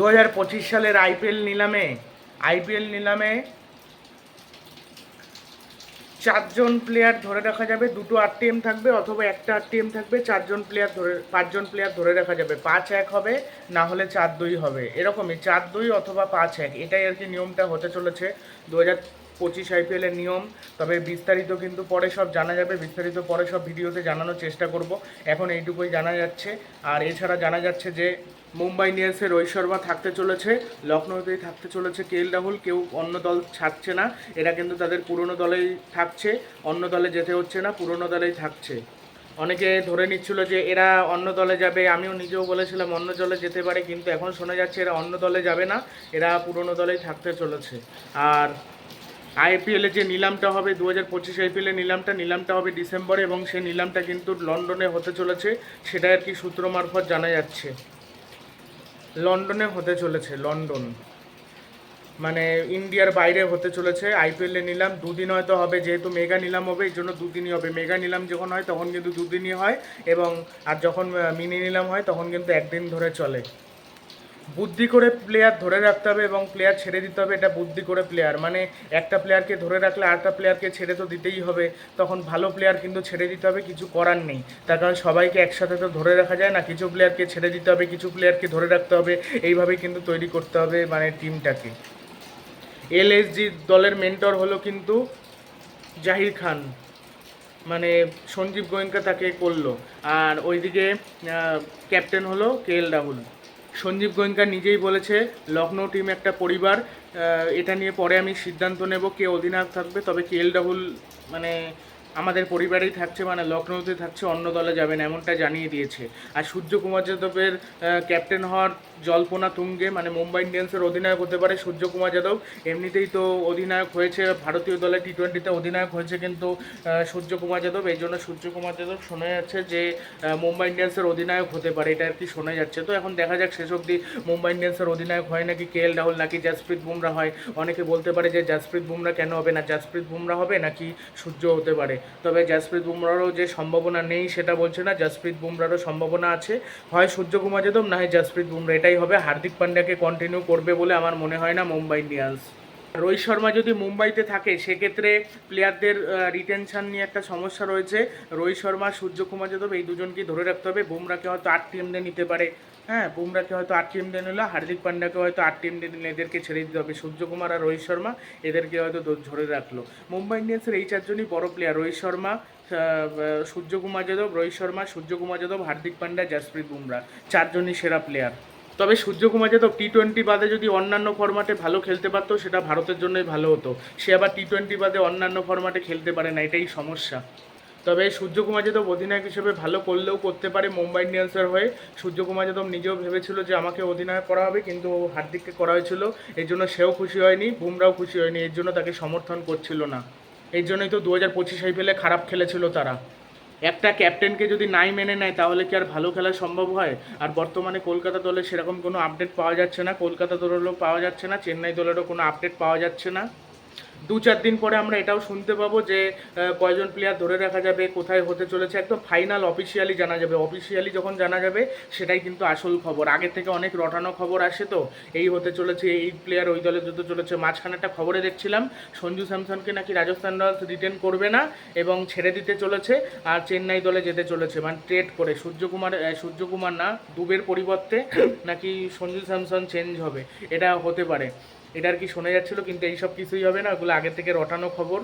দু হাজার পঁচিশ সালের আইপিএল নিলামে আইপিএল নিলামে চারজন প্লেয়ার ধরে রাখা যাবে। দুটো আরটিএম থাকবে অথবা একটা আরটিএম থাকবে, চারজন প্লেয়ার ধরে, পাঁচজন প্লেয়ার ধরে রাখা যাবে। পাঁচ এক হবে, না হলে চার দুই হবে। এরকমই চার দুই অথবা পাঁচ এক, এটাই আর কি নিয়মটা হতে চলেছে। দু হাজার পঁচিশ আইপিএলের নিয়ম, তবে বিস্তারিত কিন্তু পরে সব জানা যাবে। বিস্তারিত পরে সব ভিডিওতে জানানোর চেষ্টা করব। এখন এইটুকুই জানা যাচ্ছে। আর এছাড়া জানা যাচ্ছে যে মুম্বাই ইন্ডিয়ান্সের রোহিত শর্মা থাকতে চলেছে, লখনৌতেই থাকতে চলেছে কে এল রাহুল, কেউ অন্য দল ছাড়ছে না, এরা কিন্তু তাদের পুরনো দলেই থাকছে, অন্য দলে যেতে হচ্ছে না, পুরনো দলেই থাকছে। অনেকে ধরে নিচ্ছিল যে এরা অন্য দলে যাবে, আমিও নিজেও বলেছিলাম অন্য দলে যেতে পারে, কিন্তু এখন শোনা যাচ্ছে এরা অন্য দলে যাবে না, এরা পুরনো দলেই থাকতে চলেছে। আর আইপিএলে যে নিলামটা হবে দু হাজার পঁচিশ আইপিএলের নিলামটা নিলামটা হবে ডিসেম্বরে এবং সেই নিলামটা কিন্তু লন্ডনে হতে চলেছে সেটা আর কি সূত্র মারফত জানা যাচ্ছে। লন্ডনে হতে চলেছে, লন্ডন। মানে ইন্ডিয়ার বাইরে হতে চলেছে, আইপিএলে নিলাম, দুদিন হয়তো হবে, যেহেতু মেগা নিলাম হবে, এই জন্য দুদিনই হবে। মেগা নিলাম যখন হয়, তখন কিন্তু দুদিনই হয় এবং আর যখন মিনি নিলাম হয়, তখন কিন্তু একদিন ধরে চলে। বুদ্ধি করে প্লেয়ার ধরে রাখতে হবে এবং প্লেয়ার ছেড়ে দিতে হবে, এটা বুদ্ধি করে প্লেয়ার মানে একটা প্লেয়ারকে ধরে রাখলে আরেকটা প্লেয়ারকে ছেড়ে তো দিতেই হবে। তখন ভালো প্লেয়ার কিন্তু ছেড়ে দিতে হবে, কিছু করার নেই। তার কারণ সবাইকে একসাথে তো ধরে রাখা যায় না, কিছু প্লেয়ারকে ছেড়ে দিতে হবে, কিছু প্লেয়ারকে ধরে রাখতে হবে। এইভাবেই কিন্তু তৈরি করতে হবে মানে টিমটাকে এলএসজি দলের মেন্টর হলো কিন্তু জাহির খান। মানে সঞ্জীব গোয়েঙ্কা তাকে করল। আর ওইদিকে ক্যাপ্টেন হলো কে এল রাহুল। সঞ্জীব গোয়েঙ্কা নিজেই বলেছে লখনৌ টিম একটা পরিবার এটা নিয়ে পরে আমি সিদ্ধান্ত নেব কে অধিনায়ক থাকবে, তবে কে এল রাহুল মানে আমাদের পরিবারেই থাকছে মানে লখনৌতে থাকছে, অন্য দলে যাবেন এমনটা জানিয়ে দিয়েছে। আর সূর্যকুমার যাদবের ক্যাপ্টেন হওয়ার জল্পনা তুঙ্গে মানে মুম্বাই ইন্ডিয়ান্সের অধিনায়ক হতে পারে সূর্যকুমার যাদব। এমনিতেই তো অধিনায়ক হয়েছে, ভারতীয় দলে টি টোয়েন্টিতে অধিনায়ক হয়েছে কিন্তু সূর্যকুমার যাদব। এই জন্য সূর্যকুমার যাদব শোনা যাচ্ছে যে মুম্বাই ইন্ডিয়ান্সের অধিনায়ক হতে পারে, এটা আর কি শোনা যাচ্ছে। তো এখন দেখা যাক, শেষ অবধি মুম্বাই ইন্ডিয়ান্সের অধিনায়ক হয় নাকি কে এল রাহুল, নাকি জাসপ্রীত বুমরা হয়? অনেকে বলতে পারে যে, জাসপ্রীত বুমরা কেন হবে না? জাসপ্রীত বুমরা হবে নাকি সূর্য হতে পারে? তবে জাসপ্রীত বুমরারও যে সম্ভাবনা নেই সেটা বলছে না। জাসপ্রীত বুমরারও সম্ভাবনা আছে। হয় সূর্যকুমার যাদব, না হয় জাসপ্রীত বুমরা এটাই হবে হার্দিক পান্ডিয়াকে কন্টিনিউ করবে বলে আমার মনে হয় না মুম্বাই ইন্ডিয়ান্স। রোহিত শর্মা যদি মুম্বাইতে থাকে, সেক্ষেত্রে প্লেয়ারদের রিটেনশন নিয়ে একটা সমস্যা রয়েছে। রোহিত শর্মা, সূর্যকুমার যাদব এই দুজনকে ধরে রাখতে হবে। বুমরাকে হয়তো আট টিম দিয়ে নিতে পারে। হ্যাঁ বুমরাকে হয়তো আট টিম দিয়ে নিল হার্দিক পান্ডাকে হয়তো আট টিম দিয়ে নিলে এদেরকে ছেড়ে দিতে হবে। সূর্যকুমার আর রোহিত শর্মা এদেরকে হয়তো ধরে রাখল। মুম্বাই ইন্ডিয়ান্সের এই চারজনই বড় প্লেয়ার রোহিত শর্মা সূর্যকুমার যাদব, রোহিত শর্মা, সূর্যকুমার যাদব, হার্দিক পান্ডা, জাসপ্রীত বুমরা চারজনই সেরা প্লেয়ার তবে সূর্যকুমার যাদব টি টোয়েন্টি বাদে যদি অন্যান্য ফরম্যাটে ভালো খেলতে পারতো, সেটা ভারতের জন্যই ভালো হতো। সে আবার টি টোয়েন্টি বাদে অন্যান্য ফরম্যাটে খেলতে পারে না, এটাই সমস্যা। তবে সূর্যকুমার যাদব অধিনায়ক হিসেবে ভালো করলেও করতে পারে মুম্বাই ইন্ডিয়ান্সের হয়ে। সূর্যকুমার যাদব নিজেও ভেবেছিল যে আমাকে অধিনায়ক করা হবে, কিন্তু হার্দিককে করা হয়েছিল। এর জন্য সেও খুশি হয়নি, বুমরাও খুশি হয়নি, এর জন্য তাকে সমর্থন করছিল না। এর জন্যই তো দু হাজার পঁচিশ আইপিএলে খারাপ খেলেছিল তারা। একটা ক্যাপ্টেনকে যদি নাই মেনে নেয়, তাহলে কি আর ভালো খেলা সম্ভব হয়? আর বর্তমানে কলকাতা দলে সেরকম কোনো আপডেট পাওয়া যাচ্ছে না। কলকাতা দলেরও পাওয়া যাচ্ছে না, চেন্নাই দলেরও কোনো আপডেট পাওয়া যাচ্ছে না। দু চার দিন পরে আমরা এটাও শুনতে পাবো যে কয়জন প্লেয়ার ধরে রাখা যাবে, কোথায় হতে চলেছে, একদম ফাইনাল অফিসিয়ালি জানা যাবে। অফিসিয়ালি যখন জানা যাবে, সেটাই কিন্তু আসল খবর। আগে থেকে অনেক রটানো খবর আসে তো, এই হতে চলেছে, এই প্লেয়ার ওই দলে যেতে চলেছে। মাঝখানে একটা খবরে দেখছিলাম, সঞ্জু স্যামসনকে নাকি রাজস্থান রয়্যালস রিটেন করবে না এবং ছেড়ে দিতে চলেছে আর চেন্নাই দলে যেতে চলেছে। মানে ট্রেড করে, সূর্যকুমার সূর্যকুমার না, দুবের পরিবর্তে নাকি সঞ্জু স্যামসন চেঞ্জ হবে। এটা হতে পারে। এটা আর কি শোনা যাচ্ছিল, কিন্তু এইসব কিছুই হবে না, ওগুলো আগে থেকে রটানো খবর।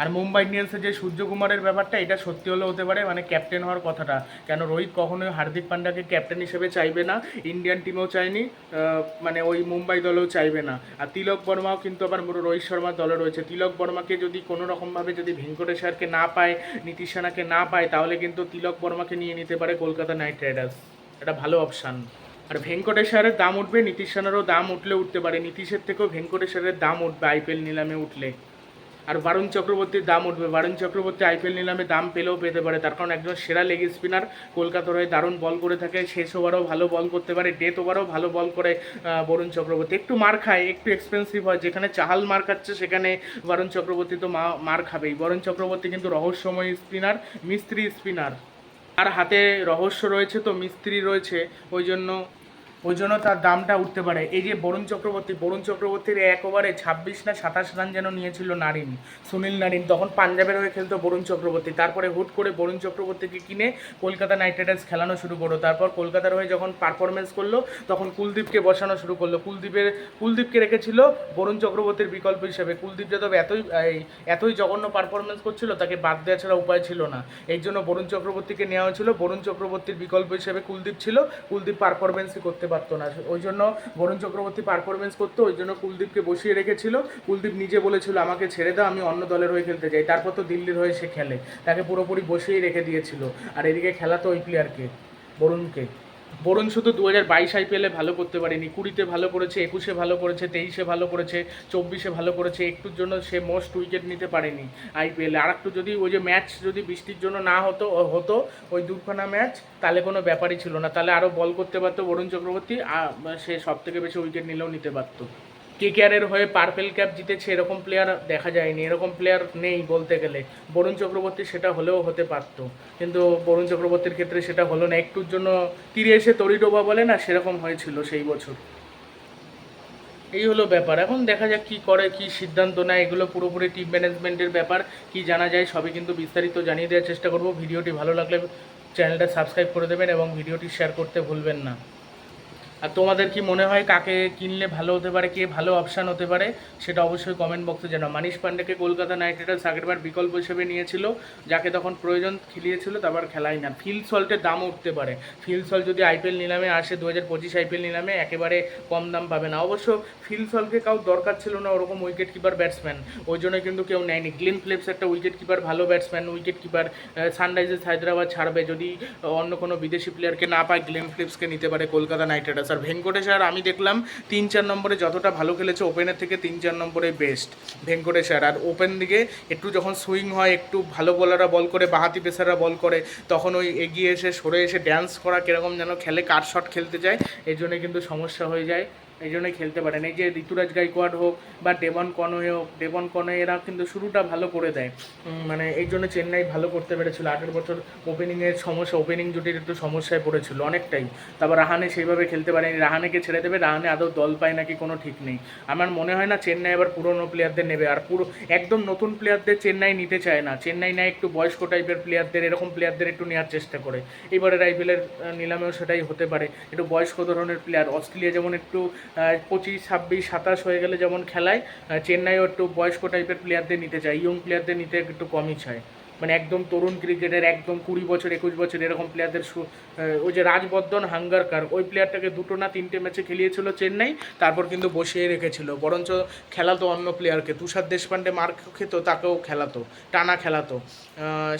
আর মুম্বাই ইন্ডিয়ান্সের যে সূর্যকুমারের ব্যাপারটা, এটা সত্যি হলেও হতে পারে মানে ক্যাপ্টেন হওয়ার কথাটা। কেন রোহিত কখনোই হার্দিক পান্ডাকে ক্যাপ্টেন হিসেবে চাইবে না, ইন্ডিয়ান টিমেও চায়নি মানে ওই মুম্বাই দলেও চাইবে না। আর তিলক বর্মাও কিন্তু আবার রোহিত শর্মার দলে রয়েছে। তিলক বর্মাকে যদি কোনো রকমভাবে যদি ভেঙ্কটেশ্বরকে না পায়, নীতিশ সেনাকে না পায়, তাহলে কিন্তু তিলক বর্মাকে নিয়ে নিতে পারে কলকাতা নাইট রাইডার্স। এটা ভালো অপশান আর ভেঙ্কটেশ্বরের দাম উঠবে নীতিশ সেনারও দাম উঠলে উঠতে পারে। নীতিশের থেকেও ভেঙ্কটেশ্বরের দাম উঠবে আইপিএল নিলামে উঠলে। আর বারুণ চক্রবর্তীর দাম উঠবে। বারুণ চক্রবর্তী আইপিএল নিলামে দাম পেলেও পেতে পারে। তার কারণ একজন সেরা লেগ স্পিনার কলকাতার হয়ে দারুণ বল করে থাকে। শেষ ওভারও ভালো বল করতে পারে। ডেথ ওভারও ভালো বল করে বরুণ চক্রবর্তী। একটু মার খায়, একটু এক্সপেন্সিভ হয়। যেখানে চাহাল মার খাচ্ছে, সেখানে বরুণ চক্রবর্তী তো মা- মার খাবেই। বরুণ চক্রবর্তী কিন্তু রহস্যময় স্পিনার মিস্ত্রি স্পিনার আর হাতে রহস্য রয়েছে তো মিস্ত্রি রয়েছে ওই জন্য ওই জন্য তার দামটা উঠতে পারে। এই যে বরুণ চক্রবর্তী, বরুণ চক্রবর্তীর এক ওভারে ছাব্বিশ না সাতাশ রান যেন নিয়েছিল নারিন, সুনীল নারিন। তখন পাঞ্জাবের হয়ে খেলতো বরুণ চক্রবর্তী। তারপরে হুট করে বরুণ চক্রবর্তীকে কিনে কলকাতা নাইট রাইডার্স খেলানো শুরু করল। তারপর কলকাতার হয়ে যখন পারফরমেন্স করল, তখন কুলদীপকে বসানো শুরু করল। কুলদীপের, কুলদীপকে রেখেছিল বরুণ চক্রবর্তীর বিকল্প হিসেবে। কুলদীপ যাদব এতই এতই জঘন্য পারফরমেন্স করছিল, তাকে বাদ দেওয়া ছাড়া উপায় ছিল না। এই জন্য বরুণ চক্রবর্তীকে নেওয়া হয়েছিল। বরুণ চক্রবর্তীর বিকল্প হিসেবে কুলদীপ ছিল। কুলদীপ পারফরমেন্সই করতে পারতো না। ওই জন্য বরুণ চক্রবর্তী পারফরমেন্স করতো, ওই জন্য কুলদীপকে বসিয়ে রেখেছিল। কুলদীপ নিজে বলেছিল, আমাকে ছেড়ে দাও, আমি অন্য দলের হয়ে খেলতে যাই। তারপর তো দিল্লির হয়ে সে খেলে। তাকে পুরোপুরি বসিয়েই রেখে দিয়েছিল। আর এদিকে খেলা তো ওই প্লেয়ারকে বরুণকে। বরুণ শুধু দু হাজার বাইশ আইপিএলে ভালো করতে পারেনি। কুড়িতে ভালো করেছে, একুশে ভালো করেছে, তেইশে ভালো করেছে, চব্বিশে ভালো করেছে, একটুর জন্য সে মোস্ট উইকেট নিতে পারেনি আইপিএলে আর একটু যদি ওই যে ম্যাচ যদি বৃষ্টির জন্য না হতো হতো, ওই দুখানা ম্যাচ তাহলে কোনো ব্যাপারই ছিল না। তাহলে আরও বল করতে পারতো বরুণ চক্রবর্তী সে সব থেকে বেশি উইকেট নিলেও নিতে পারতো। কেকেআরের হয়ে পার্পেল ক্যাপ জিতেছে, এরকম প্লেয়ার দেখা যায়নি, এরকম প্লেয়ার নেই বলতে গেলে। বরুণ চক্রবর্তী সেটা হলেও হতে পারতো, কিন্তু বরুণ চক্রবর্তীর ক্ষেত্রে সেটা হলো না। একটুর জন্য তীরে এসে তরিডোবা বলে না, সেরকম হয়েছিল সেই বছর। এই হলো ব্যাপার। এখন দেখা যাক কি করে, কি সিদ্ধান্ত নেয়। এগুলো পুরোপুরি টিম ম্যানেজমেন্টের ব্যাপার। কি জানা যায় সবই কিন্তু বিস্তারিত জানিয়ে দেওয়ার চেষ্টা করব। ভিডিওটি ভালো লাগলে চ্যানেলটা সাবস্ক্রাইব করে দেবেন এবং ভিডিওটি শেয়ার করতে ভুলবেন না। আর তোমাদের কি মনে হয় কাকে কিনলে ভালো হতে পারে, কে ভালো অপশান হতে পারে, সেটা অবশ্যই কমেন্ট বক্সে জানাও। মানিশ পান্ডেকে কলকাতা নাইট রাইডার্স আগেরবার বিকল্প হিসেবে নিয়েছিল, যাকে তখন প্রয়োজন খেলিয়েছিল তারপর খেলাই না। ফিল সল্টের দাম উঠতে পারে। ফিল সল্ট যদি আইপিএল নিলামে আসে দু হাজার পঁচিশ আইপিএল নিলামে, একেবারে কম দাম পাবে না। অবশ্য ফিল সল্টকে কাউ দরকার ছিল না, ওরকম উইকেট কিপার ব্যাটসম্যান ওই জন্য কিন্তু কেউ নেয়নি। গ্লিন ফ্লিপস একটা উইকেট কিপার ভালো batsman wicket keeper Sunrisers Hyderabad ছাড়বে। যদি অন্য কোনো বিদেশি প্লেয়ারকে না পায় গ্লেন ফ্লিপসকে নিতে পারে কলকাতা নাইট রাইডার্স। আর ভেঙ্কটেশ আর আমি দেখলাম তিন চার নম্বরে যতটা ভালো খেলেছে ওপেনের থেকে তিন চার নম্বরে বেস্ট ভেঙ্কটেশ আর। আর ওপেন দিকে একটু যখন সুইং হয়, একটু ভালো বলাররা বল করে, বাহাতি পেসাররা বল করে, তখন ওই এগিয়ে এসে সরে এসে ড্যান্স করা কীরকম যেন খেলে, কার শট খেলতে যায় এই জন্য কিন্তু সমস্যা হয়ে যায়। এই জন্যই খেলতে পারেন। এই যে ঋতুরাজ গাইকোয়াড হোক বা ডেবন কনওয়ে হোক ডেবন কনওয়ে এরা কিন্তু শুরুটা ভালো করে দেয়। মানে এই জন্য চেন্নাই ভালো করতে পেরেছিল। আগের বছর ওপেনিংয়ের সমস্যা ওপেনিং জুটির একটু সমস্যায় পড়েছিল অনেকটাই। তারপর রাহানে সেইভাবে খেলতে পারেনি। রাহানেকে ছেড়ে দেবে, রাহানে আদৌ দল পায় নাকি কোনো ঠিক নেই। আমার মনে হয় না চেন্নাই এবার পুরনো প্লেয়ারদের নেবে। আর পুরো একদম নতুন প্লেয়ারদের চেন্নাই নিতে চায় না। চেন্নাই নেয় একটু বয়স্ক টাইপের প্লেয়ারদের এরকম প্লেয়ারদের একটু নেওয়ার চেষ্টা করে। এবারের আইপিএলের নিলামেও সেটাই হতে পারে। একটু বয়স্ক ধরনের প্লেয়ার অস্ট্রেলিয়া যেমন একটু পঁচিশ, ছাব্বিশ, সাতাশ হয়ে গেলে যেমন খেলায় চেন্নাইও একটু বয়স্ক টাইপের প্লেয়ারদের নিতে চায় ইয়ং প্লেয়ারদের নিতে একটু কমই চায়। মানে একদম তরুণ ক্রিকেটের একদম কুড়ি বছর, একুশ বছর এরকম প্লেয়ারদের ওই যে রাজবর্ধন হাঙ্গারকার, ওই প্লেয়ারটাকে দুটো না তিনটে ম্যাচে খেলিয়েছিল চেন্নাই, তারপর কিন্তু বসিয়ে রেখেছিল। বরঞ্চ খেলাতো অন্য প্লেয়ারকে তুষার দেশপান্ডে মার খেত, তাকেও খেলাতো, টানা খেলাতো।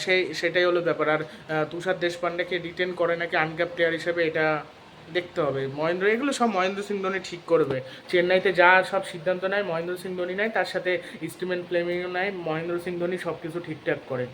সেই, সেটাই হলো ব্যাপার। আর তুষার দেশপান্ডেকে রিটেন করে নাকি আনক্যাপ প্লেয়ার হিসেবে এটা দেখতে হবে। মহেন্দ্র, এগুলো সব মহেন্দ্র সিং ধোনি ঠিক করবে। চেন্নাইতে যা সব সিদ্ধান্ত নেয়, মহেন্দ্র সিং ধোনি নেয়, তার সাথে স্টিমেন ফ্লেমিংও নেয়, মহেন্দ্র সিং ধোনি সব কিছু ঠিকঠাক করে।